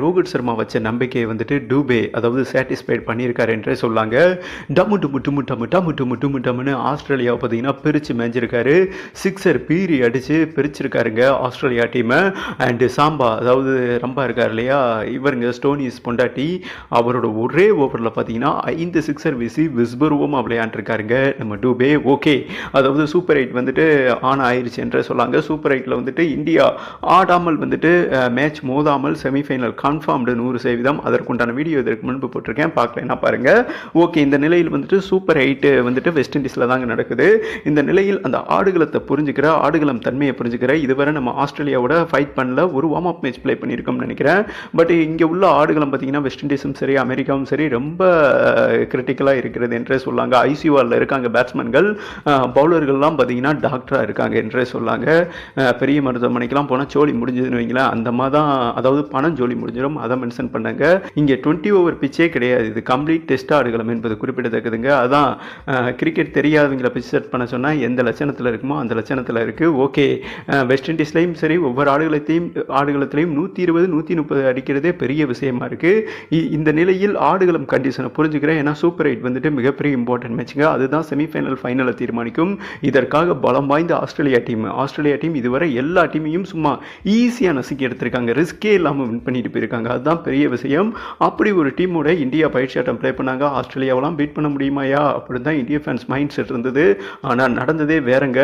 ரோஹித் சர்மா வச்ச நம்பிக்கையை வந்துட்டு டூபே அதாவது சாட்டிஸ்ஃபைட் பண்ணியிருக்காரு என்றே சொல்லாங்க. டம்மு டுமு டுமு டம்மு டம்மு டுமு டுமு டம்முன்னு ஆஸ்திரேலியாவை பார்த்தீங்கன்னா பிரித்து மேஞ்சிருக்காரு. சிக்ஸர் பீரி அடித்து பிரிச்சிருக்காருங்க ஆஸ்திரேலியா டீமை அண்டு சாம்பா அதாவது ரம்பா இருக்கார் இல்லையா? இவருங்க ஸ்டோனிஸ் பொண்டாட்டி அவரோட ஒரே ஓவரில் பார்த்தீங்கன்னா ஐந்து சிக்ஸர் வீசி விஸ்பருவமாக விளையாண்டுருக்காருங்க. நம்ம டூபே ஓகே அதாவது சூப்பர் எயிட் வந்துட்டு ஆன் ஆயிடுச்சு என்றே சொல்லாங்க. சூப்பர் எயிட்டில் வந்துட்டு இந்தியா ஆடாமல் வந்துட்டு மேட்ச் மோதாமல் செமிஃபைனல் கன்ஃபார்ம்டு நூறு சதவீதம். அதற்குண்டான வீடியோ இதற்கு முன்பு போட்டிருக்கேன். பார்க்கலன்னா பாருங்கள் ஓகே இந்த நிலையில் வந்துட்டு சூப்பர் எயிட்டு வந்துட்டு வெஸ்ட் இண்டீஸில் தாங்க நடக்குது. இந்த நிலையில் அந்த ஆடுகளத்தை புரிஞ்சுக்கிற ஆடுகளம் தன்மையை புரிஞ்சுக்கிற இதுவரை நம்ம ஆஸ்திரேலியாவோட ஃபைட் பண்ணல. ஒரு வார்ம் அப் மேட்ச் ப்ளே பண்ணியிருக்கோம்னு நினைக்கிறேன். பட் இங்கே உள்ள ஆடுகளம் பார்த்தீங்கன்னா வெஸ்ட் இண்டீஸும் சரி அமெரிக்காவும் சரி ரொம்ப கிரிட்டிக்கலாக இருக்கிறது என்றே சொல்லாங்க. ஐசியூஆரில் இருக்காங்க பேட்ஸ்மேன்கள் பவுலர்கள்லாம் பார்த்தீங்கன்னா டாக்டராக இருக்காங்க என்றே சொல்லாங்க. பெரிய மருத்துவமனைக்கெல்லாம் போனால் ஜோலி முடிஞ்சதுன்னு வைங்களேன். அந்த மாதிரி தான் அதாவது பணம் ஜோலி முடிஞ்சிடும். அதை மென்ஷன் பண்ணாங்க. இங்கே டுவெண்ட்டி ஓவர் பிச்சே கிடையாது. இது கம்ப்ளீட் டெஸ்ட் ஆடுகளம் என்பது குறிப்பிடத்தக்கதுங்க. அதான் கிரிக்கெட் தெரியாதவங்களை பிச் செட் பண்ண சொன்னால் எந்த லட்சணத்தில் இருக்குமோ அந்த லட்சணத்தில் இருக்குது ஓகே வெஸ்ட் இண்டீஸ்லையும் சரி ஒவ்வொரு ஆடுகளத்தையும் ஆடுகளத்திலையும் நூற்றி இருபது நூற்றி முப்பது அடிக்கிறதே பெரிய விஷயமா இருக்குது இந்த நிலையில் ஆடுகளம் கண்டிஷனை புரிஞ்சுக்கிறேன். ஏன்னா சூப்பர் எயிட் வந்துட்டு மிகப்பெரிய இம்பார்ட்டன்ட் மேட்சுங்க அதுதான் செமிஃபைனல் ஃபைனலை தீர்மானிக்கும். இதற்காக பலம் வாய்ந்த ஆஸ்திரேலியா டீம் ஆஸ்திரேலியா டீம் இதுவரை எல்லா டீமையும் சும்மா ஈஸியாக நசுக்கி எடுத்திருக்காங்க. ரிஸ்கே இல்லாமல் வின் பண்ணிட்டு போயிருக்காங்க அதுதான் பெரிய விஷயம். அப்படி ஒரு டீமோட இந்தியா பயிற்சி ஆட்டம் ப்ளே பண்ணாங்க. ஆஸ்திரேலியாவெல்லாம் பீட் பண்ண முடியுமாயா அப்படின்னு தான் இந்திய ஃபேன்ஸ் மைண்ட் செட் இருந்தது. ஆனால் நடந்ததே வேறங்க.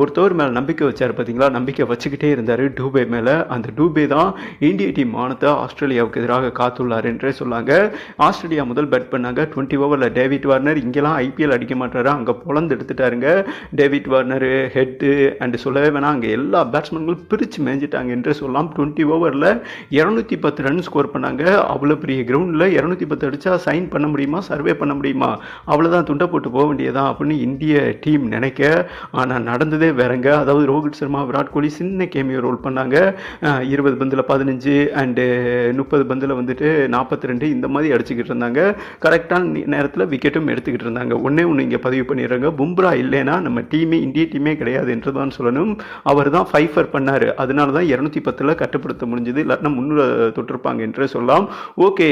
ஒருத்தவர் மேலே நம்பிக்கை வச்சார் பார்த்தீங்களா நம்பிக்கை வச்சுக்கிட்டே இருந்தார் டூபே மேலே. அந்த டூபே தான் இந்திய டீம் மானத்தை ஆஸ்திரேலியாவுக்கு எதிராக காத்துள்ளார் என்றே சொல்லாங்க ஆஸ்திரேலியா முதல் பேட் பண்ணாங்க. டுவெண்ட்டி ஓவரில் டேவிட் வார்னர் இங்கெல்லாம் ஐபிஎல் அடிக்க மாட்டாரு. அங்கே பொழந்து எடுத்துட்டாருங்க. டேவிட் வார்னர் ஹெட்டு அண்டு சொல்லவே வேணாம். அங்கே எல்லா பேட்ஸ்மேன்களும் பிரித்து மேய்ஞ்சிட்டாங்க என்று சொல்லலாம். டுவெண்ட்டி ஓவரில் இரநூத்தி பத்து ரன் ஸ்கோர் பண்ணாங்க. அவ்வளோ பெரிய கிரவுண்டில் இரநூத்தி பத்து அடித்தா சைன் பண்ண முடியுமா? சர்வே பண்ண முடியுமா? அவ்வளோதான் துண்டை போட்டு போக வேண்டியதான் அப்படின்னு இந்திய டீம் நினைக்க. ஆனால் நடந்ததே வேறங்க. அதாவது ரோஹித் சர்மா விராட் கோலி சின்ன கேமியோ ரோல் பண்ணாங்க. இருபது பந்தில் பதினஞ்சு அண்டு முப்பது பந்தில் வந்துட்டு நாற்பத்தி ரெண்டு இந்த மாதிரி அடிச்சுக்கிட்டு இருந்தாங்க. கரெக்டான நேரத்தில் விக்கெட்டும் எடுத்துக்கிட்டு இருந்தாங்க. ஒன்றே ஒன்று இங்கே பதிவு பண்ணிடுறாங்க. பும்ரா இல்லைன்னா நம்ம டீமே இந்திய டீமே கிடையாது என்று தான் சொல்லணும். அவர் தான் ஃபைஃபர் பண்ணார். அதனால தான் இரநூத்தி பத்தில் கட்டுப்படுத்த முடிஞ்சது. இல்லாட்டினா முன்னூறு தொட்டிருப்பாங்க என்று சொல்லலாம். ஓகே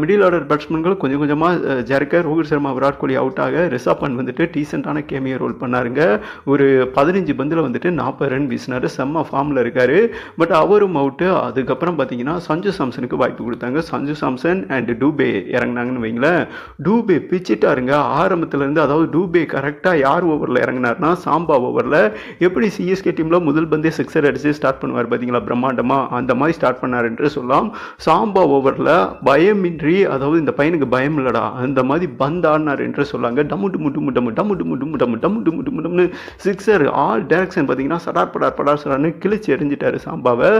மிடில் ஆர்டர் பேட்ஸ்மேன்கள் கொஞ்சம் கொஞ்சமாக ஜெர்கர் ரோஹித் சர்மா விராட் கோலி அவுட் ஆக ரிஷப் பண்ட் வந்துட்டு டீசெண்டான கேமியை ரோல் பண்ணாருங்க. ஒரு பதினஞ்சு பந்தில் வந்துட்டு நாற்பது ரன் வீசினார். செம்ம ஃபார்மில் இருக்கார். பட் அவரும் அவுட்டு அதுக்கப்புறம் பார்த்தீங்கன்னா சஞ்சு சாம்சனுக்கு வாய்ப்பு கொடுத்தாங்க. சஞ்சு சாம்சன் அண்ட் டூபே இறங்குனாங்கன்னு வைங்களேன். டூபே பிச்சிட்டாருங்க. ஆரம்பத்துலேருந்து அதாவது டூபே கரெக்டாக யார் ஓவரில் இறங்கினார்னா சாம்பா ஓவரில் எப்படி சிஎஸ்கே டீமில் முதல் பந்தே சிக்ஸர் அடித்து ஸ்டார்ட் பண்ணுவார் பார்த்தீங்களா பிரம்மாண்டமாக அந்த மாதிரி ஸ்டார்ட் பண்ணார் என்று சொல்லலாம். சாம்பா ஓவரில் பயமின்றி அதாவது இந்த பையனுக்கு பயம் இல்லடா அந்த மாதிரி பந்தாடினார் என்று சொல்லாங்க டம்மு முட்டு முட்டம் டம்மு டம்மு முட்டம் டும்மு டம்மு டம்மு டும்மு டம்னு சிக்ஸர் ஆல் டேரக்ஷன் பார்த்தீங்கன்னா சடார் படார் படார் சடார்னு கிழிச்சு எரிஞ்சிட்டாரு சாம்பாவை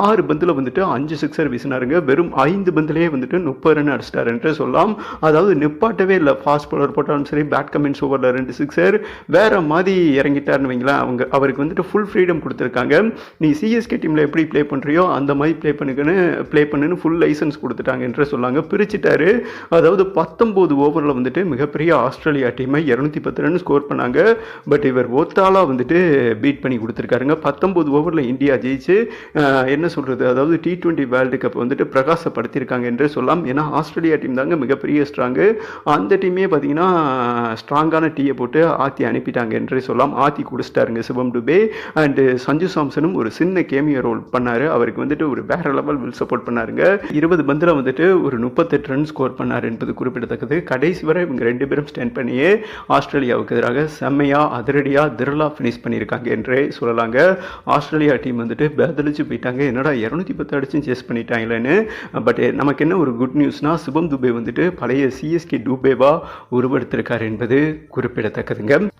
ஆறு பந்தில் வந்துட்டு அஞ்சு சிக்ஸர் வீசினாருங்க வெறும் ஐந்து பந்திலேயே வந்துட்டு முப்பது ரன் அடிச்சிட்டார் என்று சொல்லலாம் அதாவது நிப்பாட்டவே இல்லை ஃபாஸ்ட் பவுலர் போட்டாலும் சரி பேட் கமெண்ட்ஸ் ஓவரில் ரெண்டு சிக்ஸர் வேற மாதிரி இறங்கிட்டாருன்னு வைங்களேன் அவங்க அவருக்கு வந்துட்டு ஃபுல் ஃப்ரீடம் கொடுத்துருக்காங்க நீ சிஎஸ்கே டீமில் எப்படி ப்ளே பண்ணுறியோ அந்த மாதிரி ப்ளே பண்ணி பண்ணுங்கன்னு ப்ளே பண்ணுன்னு ஃபுல் லைசன்ஸ் கொடுத்துட்டாங்க என்று சொன்னாங்க. பிரிச்சுட்டாரு. அதாவது பத்தொம்போது ஓவரில் வந்துட்டு மிகப்பெரிய ஆஸ்திரேலியா டீமை இரநூத்தி பத்து ரன் ஸ்கோர் பண்ணாங்க. பட் இவர் ஒத்தாலாக வந்துட்டு பீட் பண்ணி கொடுத்துருக்காருங்க. பத்தொம்போது ஓவரில் இந்தியா ஜெயிச்சு என்ன சொல்கிறது அதாவது டி ட்வெண்ட்டி வேர்ல்டு கப் வந்துட்டு பிரகாசப்படுத்தியிருக்காங்க என்றே சொல்லலாம். ஏன்னா ஆஸ்திரேலியா டீம் தாங்க மிகப்பெரிய ஸ்ட்ராங்கு அந்த டீமே பார்த்தீங்கன்னா ஸ்ட்ராங்கான டீயை போட்டு ஆத்தி அனுப்பிட்டாங்க என்றே சொல்லலாம். ஆத்தி குடிச்சிட்டாருங்க சிவம் டுபே. அண்டு சஞ்சு சாம்சனும் ஒரு சின்ன கேமியோ ரோல் பண்ணார். அவருக்கு வந்துட்டு ஒரு வேற லெவல் வில் சப்போர்ட் பண்ணாருங்க. இருபது பந்தில் வந்துட்டு ஒரு முப்பத்தெட்டு ரன் ஸ்கோர் பண்ணார் என்பது குறிப்பிடத்தக்கது. கடைசி வரை இவங்க ரெண்டு பேரும் ஸ்டாண்ட் பண்ணியே ஆஸ்திரேலியாவுக்கு எதிராக செம்மையாக அதிரடியாக திரளாக ஃபினிஷ் பண்ணியிருக்காங்க என்றே சொல்லலாங்க. ஆஸ்திரேலியா டீம் வந்துட்டு பேதளிச்சு போயிட்டாங்க. என்னடா இரநூத்தி பத்து அடிச்சும் சேஸ் பண்ணிட்டாங்களேன்னு. பட் நமக்கு என்ன ஒரு குட் நியூஸ்னால் சிவம் துபே வந்துட்டு பழைய சிஎஸ்கே டூபேவாக உருவெடுத்திருக்கார் என்பது குறிப்பிடத்தக்கதுங்க.